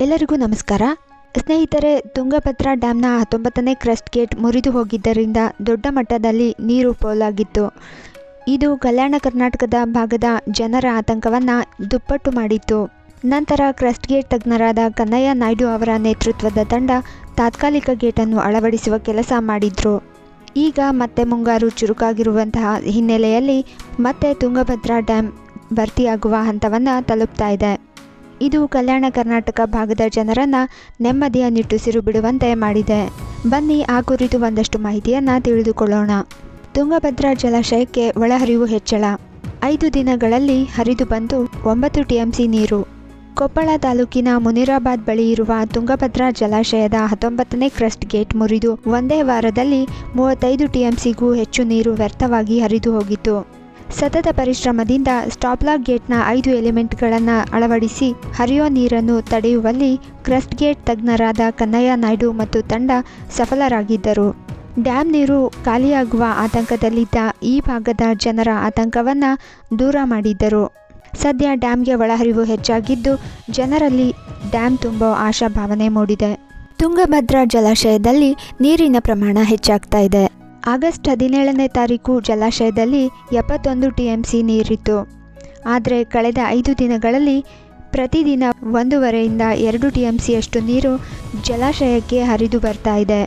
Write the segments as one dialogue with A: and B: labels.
A: ಎಲ್ಲರಿಗೂ ನಮಸ್ಕಾರ. ಸ್ನೇಹಿತರೆ, ತುಂಗಭದ್ರಾ ಡ್ಯಾಮ್ನ ಹತ್ತೊಂಬತ್ತನೇ ಕ್ರಸ್ಟ್ ಗೇಟ್ ಮುರಿದು ಹೋಗಿದ್ದರಿಂದ ದೊಡ್ಡ ಮಟ್ಟದಲ್ಲಿ ನೀರು ಪೋಲಾಗಿತ್ತು. ಇದು ಕಲ್ಯಾಣ ಕರ್ನಾಟಕದ ಭಾಗದ ಜನರ ಆತಂಕವನ್ನು ದುಪ್ಪಟ್ಟು ಮಾಡಿತ್ತು. ನಂತರ ಕ್ರಸ್ಟ್ ಗೇಟ್ ತಜ್ಞರಾದ ಕನ್ನಯ್ಯ ನಾಯ್ಡು ಅವರ ನೇತೃತ್ವದ ತಂಡ ತಾತ್ಕಾಲಿಕ ಗೇಟನ್ನು ಅಳವಡಿಸುವ ಕೆಲಸ ಮಾಡಿದ್ರು. ಈಗ ಮತ್ತೆ ಮುಂಗಾರು ಚುರುಕಾಗಿರುವಂತಹ ಹಿನ್ನೆಲೆಯಲ್ಲಿ ಮತ್ತೆ ತುಂಗಭದ್ರಾ ಡ್ಯಾಮ್ ಭರ್ತಿಯಾಗುವ ಹಂತವನ್ನು ತಲುಪ್ತಾ ಇದೆ. ಇದು ಕಲ್ಯಾಣ ಕರ್ನಾಟಕ ಭಾಗದ ಜನರನ್ನ ನೆಮ್ಮದಿಯ ನಿಟ್ಟುಸಿರು ಬಿಡುವಂತೆ ಮಾಡಿದೆ. ಬನ್ನಿ ಆ ಕುರಿತು ಒಂದಷ್ಟು ಮಾಹಿತಿಯನ್ನು ತಿಳಿದುಕೊಳ್ಳೋಣ. ತುಂಗಭದ್ರಾ ಜಲಾಶಯಕ್ಕೆ ಒಳಹರಿವು ಹೆಚ್ಚಳ. ಐದು ದಿನಗಳಲ್ಲಿ ಹರಿದು ಬಂದು ಒಂಬತ್ತು ಟಿಎಂಸಿ ನೀರು. ಕೊಪ್ಪಳ ತಾಲೂಕಿನ ಮುನಿರಾಬಾದ್ ಬಳಿ ಇರುವ ತುಂಗಭದ್ರಾ ಜಲಾಶಯದ ಹತ್ತೊಂಬತ್ತನೇ ಕ್ರಸ್ಟ್ ಗೇಟ್ ಮುರಿದು ಒಂದೇ ವಾರದಲ್ಲಿ ಮೂವತ್ತೈದು ಟಿಎಂಸಿಗೂ ಹೆಚ್ಚು ನೀರು ವ್ಯರ್ಥವಾಗಿ ಹರಿದು ಹೋಗಿತ್ತು. ಸತತ ಪರಿಶ್ರಮದಿಂದ ಸ್ಟಾಪ್ಲಾಕ್ ಗೇಟ್ನ ಐದು ಎಲಿಮೆಂಟ್ಗಳನ್ನು ಅಳವಡಿಸಿ ಹರಿಯೋ ನೀರನ್ನು ತಡೆಯುವಲ್ಲಿ ಕ್ರಸ್ಟ್ ಗೇಟ್ ತಜ್ಞರಾದ ಕನ್ನಯ್ಯ ನಾಯ್ಡು ಮತ್ತು ತಂಡ ಸಫಲರಾಗಿದ್ದರು. ಡ್ಯಾಮ್ ನೀರು ಖಾಲಿಯಾಗುವ ಆತಂಕದಲ್ಲಿದ್ದ ಈ ಭಾಗದ ಜನರ ಆತಂಕವನ್ನು ದೂರ ಮಾಡಿದ್ದರು. ಸದ್ಯ ಡ್ಯಾಮ್ಗೆ ಒಳಹರಿವು ಹೆಚ್ಚಾಗಿದ್ದು ಜನರಲ್ಲಿ ಡ್ಯಾಮ್ ತುಂಬೋ ಆಶಾಭಾವನೆ ಮೂಡಿದೆ. ತುಂಗಭದ್ರಾ ಜಲಾಶಯದಲ್ಲಿ ನೀರಿನ ಪ್ರಮಾಣ ಹೆಚ್ಚಾಗ್ತಾ ಇದೆ. ಆಗಸ್ಟ್ ಹದಿನೇಳನೇ ತಾರೀಕು ಜಲಾಶಯದಲ್ಲಿ ಎಪ್ಪತ್ತೊಂದು ಟಿ ಎಂ ಸಿ ನೀರಿತ್ತು. ಆದರೆ ಕಳೆದ ಐದು ದಿನಗಳಲ್ಲಿ ಪ್ರತಿದಿನ ಒಂದೂವರೆಯಿಂದ ಎರಡು ಟಿ ಎಂ ಸಿಯಷ್ಟು ನೀರು ಜಲಾಶಯಕ್ಕೆ ಹರಿದು ಬರ್ತಾ ಇದೆ.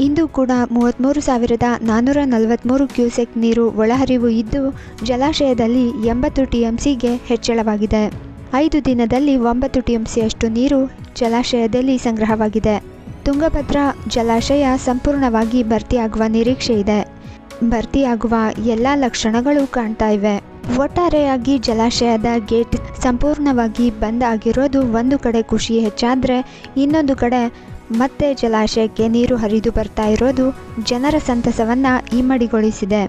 A: ಇಂದು ಕೂಡ ಮೂವತ್ತ್ಮೂರು ಸಾವಿರದ ನಾನ್ನೂರ ನಲವತ್ತ್ಮೂರು ಕ್ಯೂಸೆಕ್ ನೀರು ಒಳಹರಿವು ಇದ್ದು, ಜಲಾಶಯದಲ್ಲಿ ಎಂಬತ್ತು ಟಿ ಎಂ ಸಿಗೆ ಹೆಚ್ಚಳವಾಗಿದೆ. ಐದು ದಿನದಲ್ಲಿ ಒಂಬತ್ತು ಟಿ ಎಂ ಸಿಯಷ್ಟು ನೀರು ಜಲಾಶಯದಲ್ಲಿ ಸಂಗ್ರಹವಾಗಿದೆ. ತುಂಗಭದ್ರಾ ಜಲಾಶಯ ಸಂಪೂರ್ಣವಾಗಿ ಭರ್ತಿಯಾಗುವ ನಿರೀಕ್ಷೆ ಇದೆ. ಭರ್ತಿಯಾಗುವ ಎಲ್ಲ ಲಕ್ಷಣಗಳು ಕಾಣ್ತಾ ಇವೆ. ಒಟ್ಟಾರೆಯಾಗಿ ಜಲಾಶಯದ ಗೇಟ್ ಸಂಪೂರ್ಣವಾಗಿ ಬಂದ್ ಆಗಿರೋದು ಒಂದು ಕಡೆ ಖುಷಿ ಹೆಚ್ಚಾದರೆ ಇನ್ನೊಂದು ಕಡೆ ಮತ್ತೆ ಜಲಾಶಯಕ್ಕೆ ನೀರು ಹರಿದು ಬರ್ತಾ ಇರೋದು ಜನರ ಸಂತಸವನ್ನು ಇಮ್ಮಡಿಗೊಳಿಸಿದೆ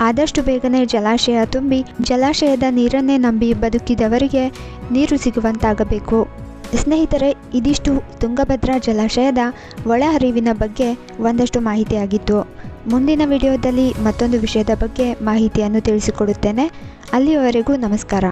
A: ಆದಷ್ಟು ಬೇಗನೆ ಜಲಾಶಯ ತುಂಬಿ ಜಲಾಶಯದ ನೀರನ್ನೇ ನಂಬಿ ಬದುಕಿದವರಿಗೆ ನೀರು ಸಿಗುವಂತಾಗಬೇಕು. ಸ್ನೇಹಿತರೆ, ಇದಿಷ್ಟು ತುಂಗಭದ್ರಾ ಜಲಾಶಯದ ಒಳಹರಿವಿನ ಬಗ್ಗೆ ಒಂದಷ್ಟು ಮಾಹಿತಿಯಾಗಿತ್ತು. ಮುಂದಿನ ವಿಡಿಯೋದಲ್ಲಿ ಮತ್ತೊಂದು ವಿಷಯದ ಬಗ್ಗೆ ಮಾಹಿತಿಯನ್ನು ತಿಳಿಸಿಕೊಡುತ್ತೇನೆ. ಅಲ್ಲಿಯವರೆಗೂ ನಮಸ್ಕಾರ.